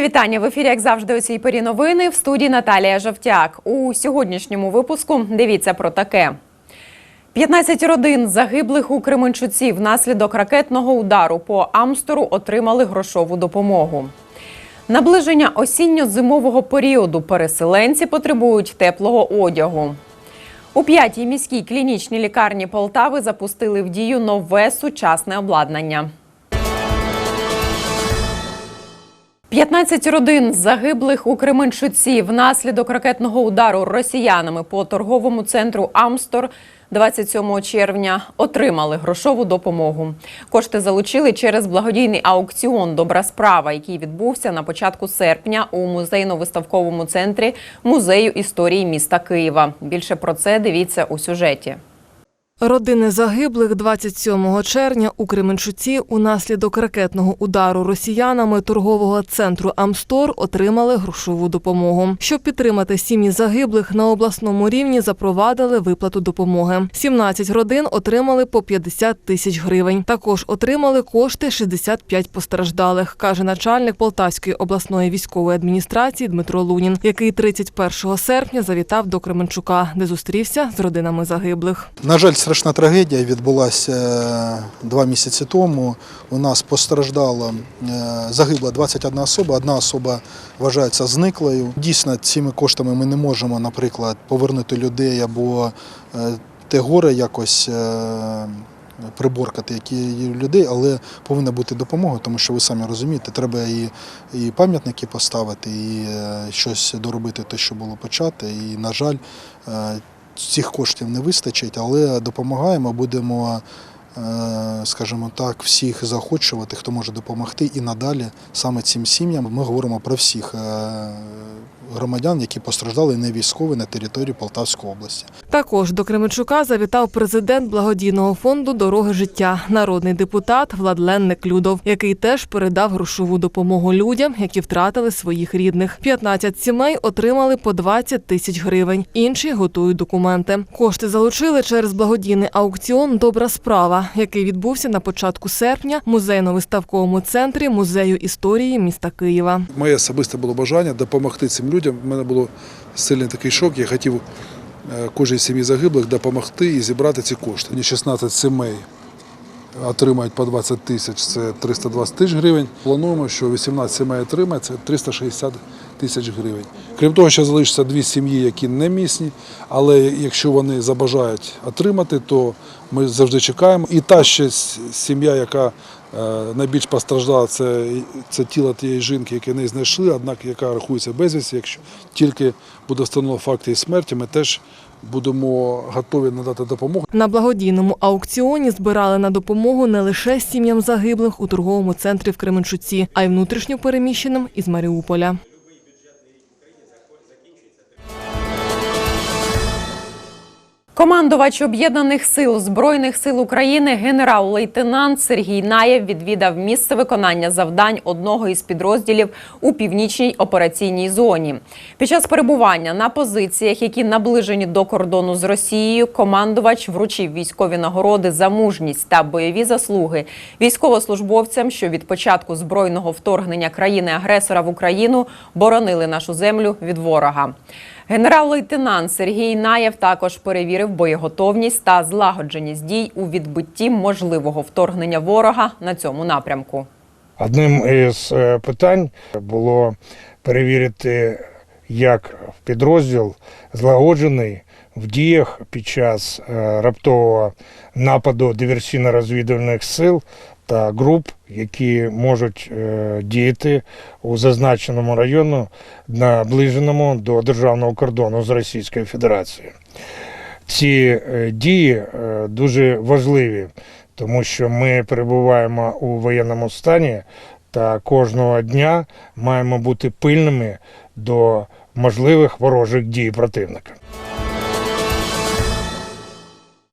Вітання в ефірі, як завжди, у цій порі новини в студії Наталія Жовтяк. У сьогоднішньому випуску дивіться про таке. 15 родин загиблих у Кременчуці внаслідок ракетного удару по Амстору отримали грошову допомогу. Наближення осінньо-зимового періоду переселенці потребують теплого одягу. У п'ятій міській клінічній лікарні Полтави запустили в дію нове сучасне обладнання. 15 родин загиблих у Кременчуці внаслідок ракетного удару росіянами по торговому центру Амстор 27 червня отримали грошову допомогу. Кошти залучили через благодійний аукціон Добра справа, який відбувся на початку серпня у музейно-виставковому центрі музею історії міста Києва. Більше про це дивіться у сюжеті. Родини загиблих 27 червня у Кременчуці унаслідок ракетного удару росіянами торгового центру Амстор отримали грошову допомогу. Щоб підтримати сім'ї загиблих на обласному рівні, запровадили виплату допомоги. 17 родин отримали по 50 тисяч гривень. Також отримали кошти 65 постраждалих, каже начальник Полтавської обласної військової адміністрації Дмитро Лунін, який 31 серпня завітав до Кременчука, де зустрівся з родинами загиблих. На жаль, страшна трагедія відбулася е, два місяці тому. У нас постраждала, е, загибла 21 особа, одна особа вважається зниклою. Дійсно, цими коштами ми не можемо, наприклад, повернути людей або е, те горе якось. Приборкати які є людей, але повинна бути допомога, тому що ви самі розумієте, треба і, і пам'ятники поставити, і щось доробити, те, що було почати. І, на жаль, цих коштів не вистачить, але допомагаємо, будемо, скажімо так, всіх заохочувати, хто може допомогти і надалі саме цим сім'ям. Ми говоримо про всіх е, громадян, які постраждали не військові на території Полтавської області. Також до Кременчука завітав президент благодійного фонду Дороги життя, народний депутат Владлен Неклюдов, який теж передав грошову допомогу людям, які втратили своїх рідних. 15 сімей отримали по 20 тисяч гривень. Інші готують документи. Кошти залучили через благодійний аукціон Добра справа, який відбувся на початку серпня в музейно-виставковому центрі музею історії міста Києва. Моє особисте було бажання допомогти цим людям. У мене було сильний такий шок. Я хотів е, кожній сім'ї загиблих допомогти і зібрати ці кошти. Ні, 16 сімей отримають по 20 тисяч, це 320 тисяч гривень. Плануємо, що 18 сімей отримає, це 360 тисяч гривень. Крім того, ще залишиться дві сім'ї, які не місні, але якщо вони забажають отримати, то ми завжди чекаємо. І та ще сім'я, яка е, найбільш постраждала, це, це тіло тієї жінки, яке не знайшли, однак яка рахується безвісті. Якщо тільки буде встановлено факт її смерті, ми теж будемо готові надати допомогу. На благодійному аукціоні збирали на допомогу не лише сім'ям загиблих у торговому центрі в Кременчуці, а й внутрішньо переміщеним із Маріуполя. Командувач об'єднаних сил збройних сил України генерал-лейтенант Сергій Наєв відвідав місце виконання завдань одного із підрозділів у північній операційній зоні. Під час перебування на позиціях, які наближені до кордону з Росією, командувач вручив військові нагороди за мужність та бойові заслуги військовослужбовцям, що від початку збройного вторгнення країни-агресора в Україну боронили нашу землю від ворога. Генерал-лейтенант Сергій Наєв також перевірив боєготовність та злагодженість дій у відбитті можливого вторгнення ворога на цьому напрямку. Одним із е, питань було перевірити, як підрозділ злагоджений в діях під час е, раптового нападу диверсійно-розвідувальних сил та груп, які можуть е, діяти у зазначеному району, наближеному до державного кордону з Російською Федерацією. Ці е, дії е, дуже важливі, тому що ми перебуваємо у воєнному стані та кожного дня маємо бути пильними до можливих ворожих дій противника.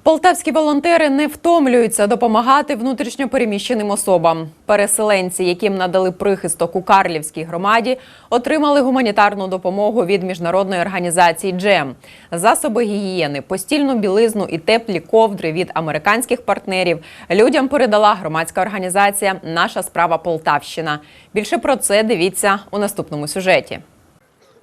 Полтавські волонтери не втомлюються допомагати внутрішньопереміщеним особам. Переселенці, яким надали прихисток у Карлівській громаді, отримали гуманітарну допомогу від міжнародної організації «Джем». Засоби гігієни, постільну білизну і теплі ковдри від американських партнерів людям передала громадська організація Наша справа Полтавщина. Більше про це дивіться у наступному сюжеті.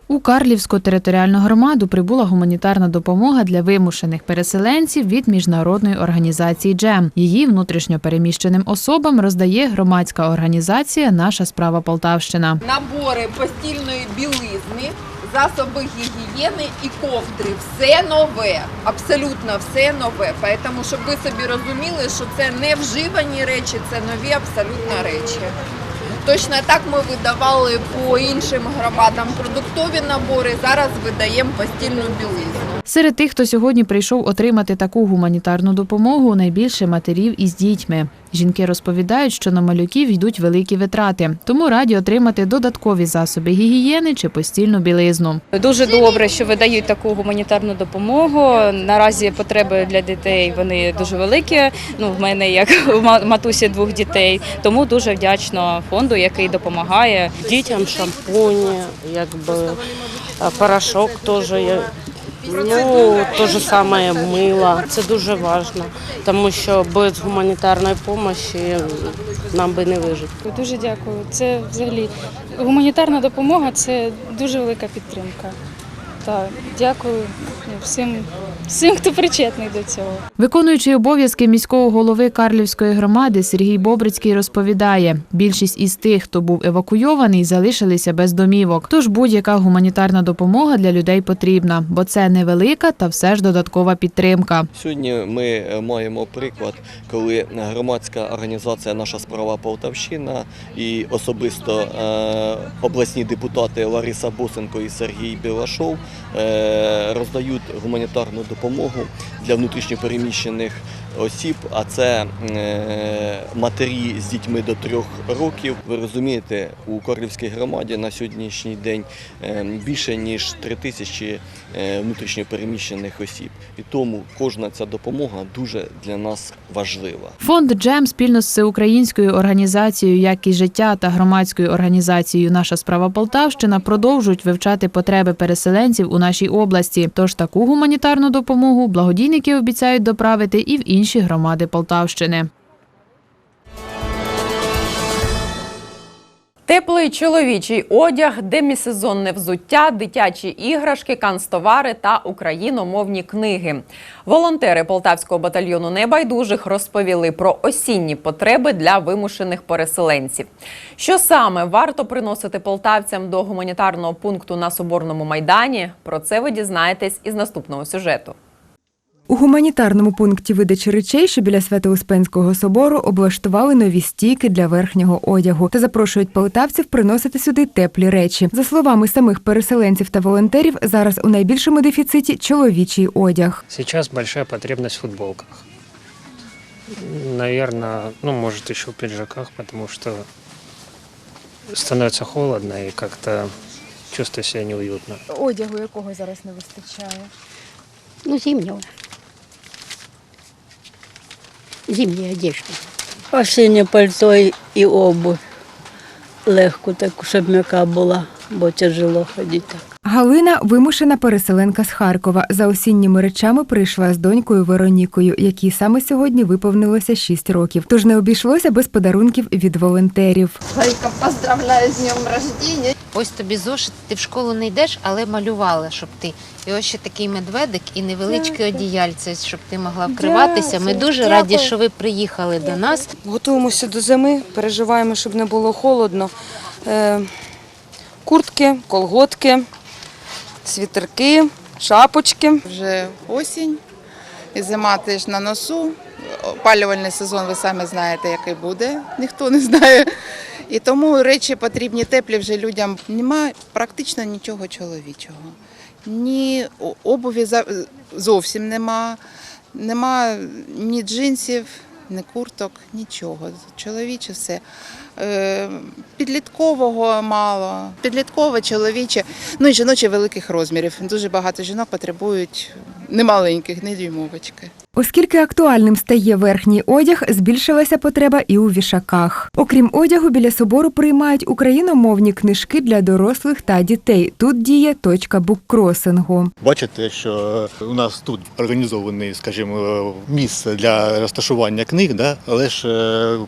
У Карлівську територіальну громаду прибула гуманітарна допомога для вимушених переселенців від міжнародної організації «Джем». Її внутрішньопереміщеним особам роздає громадська організація Наша справа Полтавщина. набори постільної білизни, засоби гігієни і ковдри. Все нове, абсолютно все нове. Тому, щоб ви собі розуміли, що це не вживані речі, це нові абсолютно речі. Точно так ми видавали по іншим громадам продуктові набори. Зараз видаємо постільну білизну. Серед тих, хто сьогодні прийшов отримати таку гуманітарну допомогу, найбільше матерів із дітьми. Жінки розповідають, що на малюків йдуть великі витрати, тому раді отримати додаткові засоби гігієни чи постільну білизну. Дуже добре, що видають таку гуманітарну допомогу. Наразі потреби для дітей вони дуже великі. Ну, в мене як у ма- матусі двох дітей, тому дуже вдячна фонду, який допомагає. Дітям шампуні, якби порошок теж. Ну, те ж саме мило. Це дуже важливо, тому що без гуманітарної допомоги нам би не вижити. Дуже дякую. Це взагалі гуманітарна допомога це дуже велика підтримка. Так, дякую всім, всім, хто причетний до цього. Виконуючий обов'язки міського голови Карлівської громади Сергій Бобрицький розповідає, більшість із тих, хто був евакуйований, залишилися без домівок. Тож будь-яка гуманітарна допомога для людей потрібна, бо це невелика та все ж додаткова підтримка. Сьогодні ми е, маємо приклад, коли громадська організація Наша справа Полтавщина і особисто е, обласні депутати Лариса Босенко і Сергій Білашов роздають гуманітарну допомогу для внутрішньопереміщених осіб, а це е, матері з дітьми до трьох років. Ви розумієте, у Корлівській громаді на сьогоднішній день е, більше ніж три тисячі е, внутрішньопереміщених осіб. І тому кожна ця допомога дуже для нас важлива. Фонд Джем спільно з всеукраїнською організацією Якість життя та громадською організацією Наша справа Полтавщина продовжують вивчати потреби переселенців у нашій області. Тож таку гуманітарну допомогу благодійники обіцяють доправити і в інші громади Полтавщини. Теплий чоловічий одяг, демісезонне взуття, дитячі іграшки, канцтовари та україномовні книги. Волонтери полтавського батальйону небайдужих розповіли про осінні потреби для вимушених переселенців. Що саме варто приносити полтавцям до гуманітарного пункту на Соборному майдані? Про це ви дізнаєтесь із наступного сюжету. У гуманітарному пункті видачі речей, що біля Свято-Успенського собору, облаштували нові стійки для верхнього одягу та запрошують полтавців приносити сюди теплі речі. За словами самих переселенців та волонтерів, зараз у найбільшому дефіциті чоловічий одяг. Сейчас большая потребность в футболках. Наверное, ну, может, еще в пиджаках, потому что становится холодно и как-то чувствую себя неуютно. Одягу якого зараз не вистачає. Ну, зимнього. Зимні одежди. Осіннє пальто і обувь. Легко так, щоб м'яка була, бо тяжело ходити так. Галина вимушена переселенка з Харкова. За осінніми речами прийшла з донькою Веронікою, якій саме сьогодні виповнилося 6 років. Тож не обійшлося без подарунків від волонтерів. Лайка, поздравляю з днем рождения. Ось тобі зошит, ти в школу не йдеш, але малювала, щоб ти. І ось ще такий медведик і невеличке одіяльце, щоб ти могла вкриватися. Ми дуже раді, що ви приїхали до нас. Готуємося до зими, переживаємо, щоб не було холодно. Е, куртки, колготки, світерки, шапочки. Вже осінь, і зима теж на носу. Опалювальний сезон, ви самі знаєте, який буде, ніхто не знає. І тому речі потрібні теплі вже людям. Нема практично нічого чоловічого. Ні обуві зовсім нема, нема ні джинсів, ні курток, нічого. Чоловіче все. Е, Підліткового мало, підліткове, чоловіче, ну і жіноче великих розмірів. Дуже багато жінок потребують не маленьких, не дюймовочки. Оскільки актуальним стає верхній одяг, збільшилася потреба і у вішаках. Окрім одягу, біля собору приймають україномовні книжки для дорослих та дітей. Тут діє точка буккросингу. Бачите, що у нас тут організоване, скажімо, місце для розташування книг, да? але ж е,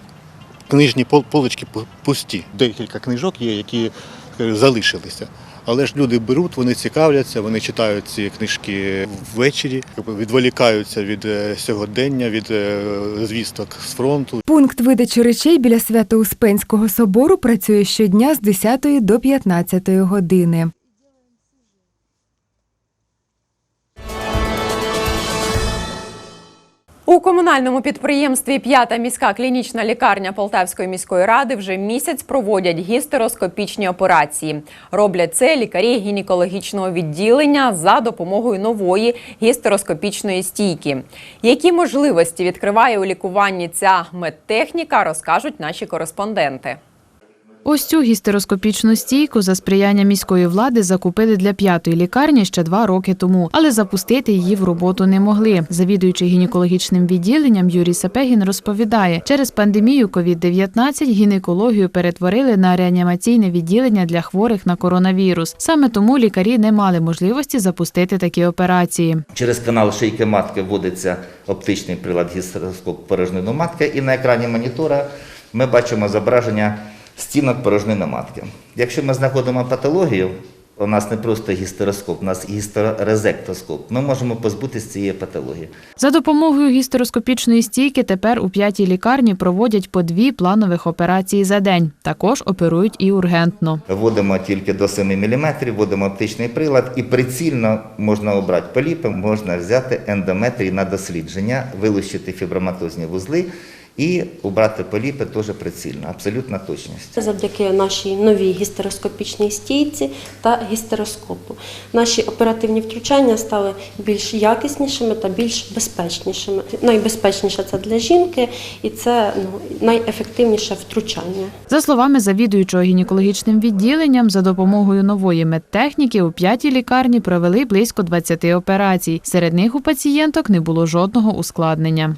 книжні пол- полички пусті. Декілька книжок є, які е, залишилися. Але ж люди беруть, вони цікавляться, вони читають ці книжки ввечері, відволікаються від е, сьогодення, від е, звісток з фронту. Пункт видачі речей біля Свято-Успенського собору працює щодня з 10 до 15 години. У комунальному підприємстві П'ята міська клінічна лікарня Полтавської міської ради вже місяць проводять гістероскопічні операції. Роблять це лікарі гінекологічного відділення за допомогою нової гістероскопічної стійки. Які можливості відкриває у лікуванні ця медтехніка, розкажуть наші кореспонденти. Ось цю гістероскопічну стійку за сприяння міської влади закупили для п'ятої лікарні ще два роки тому, але запустити її в роботу не могли. Завідуючий гінекологічним відділенням Юрій Сапегін розповідає, через пандемію COVID-19 гінекологію перетворили на реанімаційне відділення для хворих на коронавірус. Саме тому лікарі не мали можливості запустити такі операції. Через канал шийки матки вводиться оптичний прилад гістероскоп порожнини матки, і на екрані монітора ми бачимо зображення стінок порожнини матки. Якщо ми знаходимо патологію, у нас не просто гістероскоп, у нас гістерорезектоскоп, ми можемо позбутися цієї патології. За допомогою гістероскопічної стійки тепер у п'ятій лікарні проводять по дві планових операції за день. Також оперують і ургентно. Вводимо тільки до 7 мм, вводимо оптичний прилад і прицільно можна обрати поліпи, можна взяти ендометрій на дослідження, вилучити фіброматозні вузли і обрати поліпи теж прицільно, абсолютна точність. Завдяки нашій новій гістероскопічній стійці та гістероскопу. Наші оперативні втручання стали більш якіснішими та більш безпечнішими. Найбезпечніше це для жінки, і це ну, найефективніше втручання. За словами завідуючого гінекологічним відділенням, за допомогою нової медтехніки у п'ятій лікарні провели близько 20 операцій. Серед них у пацієнток не було жодного ускладнення.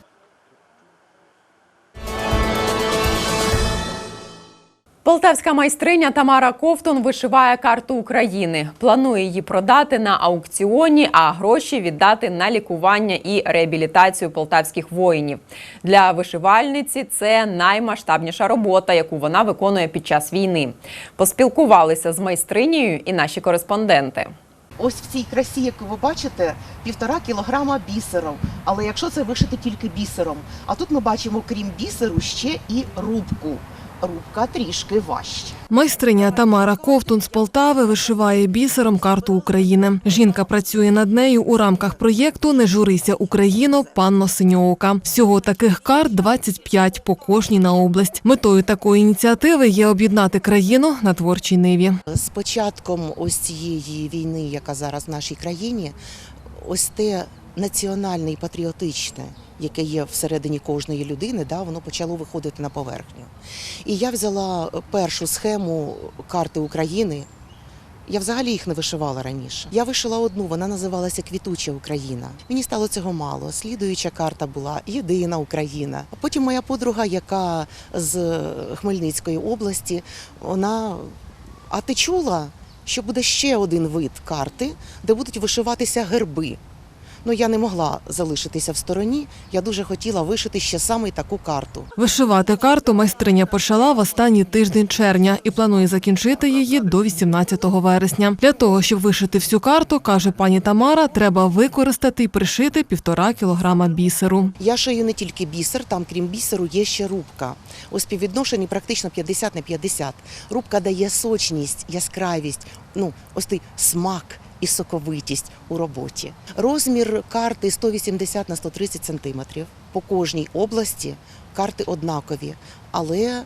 Полтавська майстриня Тамара Ковтун вишиває карту України. Планує її продати на аукціоні, а гроші віддати на лікування і реабілітацію полтавських воїнів. Для вишивальниці це наймасштабніша робота, яку вона виконує під час війни. Поспілкувалися з майстринею і наші кореспонденти. Ось в цій красі, яку ви бачите, півтора кілограма бісером. Але якщо це вишити тільки бісером, а тут ми бачимо, крім бісеру, ще і рубку. Рубка трішки важче. Майстриня Тамара Ковтун з Полтави вишиває бісером карту України. Жінка працює над нею у рамках проєкту Не журися Україно, панно Синьоока. Всього таких карт 25 по кожній на область. Метою такої ініціативи є об'єднати країну на творчій ниві. З початком ось цієї війни, яка зараз в нашій країні, ось те національне і патріотичне, яке є всередині кожної людини, да, воно почало виходити на поверхню. І я взяла першу схему карти України. Я взагалі їх не вишивала раніше. Я вишила одну, вона називалася Квітуча Україна. Мені стало цього мало. Слідуюча карта була Єдина Україна. А потім моя подруга, яка з Хмельницької області, вона а ти чула, що буде ще один вид карти, де будуть вишиватися герби. Ну я не могла залишитися в стороні. Я дуже хотіла вишити ще саме таку карту. Вишивати карту майстриня почала в останній тиждень червня і планує закінчити її до 18 вересня. Для того, щоб вишити всю карту, каже пані Тамара, треба використати і пришити півтора кілограма бісеру. Я шию не тільки бісер, там крім бісеру є ще рубка. У співвідношенні практично 50 на 50. Рубка дає сочність, яскравість, ну ось той смак. І соковитість у роботі. Розмір карти 180 на 130 сантиметрів. По кожній області карти однакові, але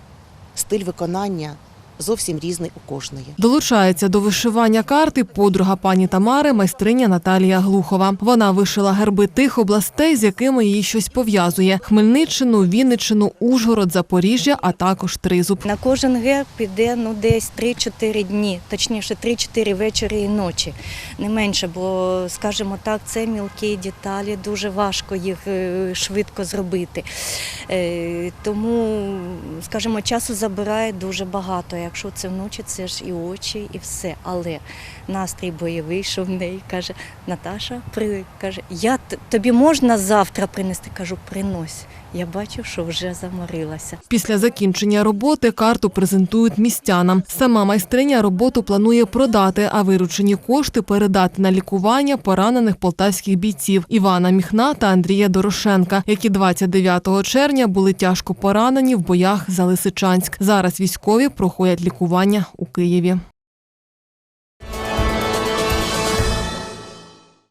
стиль виконання зовсім різний у кожної. Долучається до вишивання карти подруга пані Тамари, майстриня Наталія Глухова. Вона вишила герби тих областей, з якими її щось пов'язує: Хмельниччину, Вінниччину, Ужгород, Запоріжжя, а також Тризуб. На кожен герб піде ну десь 3-4 дні, точніше 3-4 вечори і ночі. Не менше, бо, скажімо так, це мілкі деталі, дуже важко їх е, швидко зробити. Е, Тому, скажімо, часу забирає дуже багато. Якщо це вночі, це ж і очі, і все. Але настрій бойовий, що в неї каже, Наташа, при каже, я тобі можна завтра принести? Кажу, принось. Я бачу, що вже заморилася. Після закінчення роботи карту презентують містянам. Сама майстриня роботу планує продати, а виручені кошти передати на лікування поранених полтавських бійців Івана Міхна та Андрія Дорошенка, які 29 червня були тяжко поранені в боях за Лисичанськ. Зараз військові проходять лікування у Києві.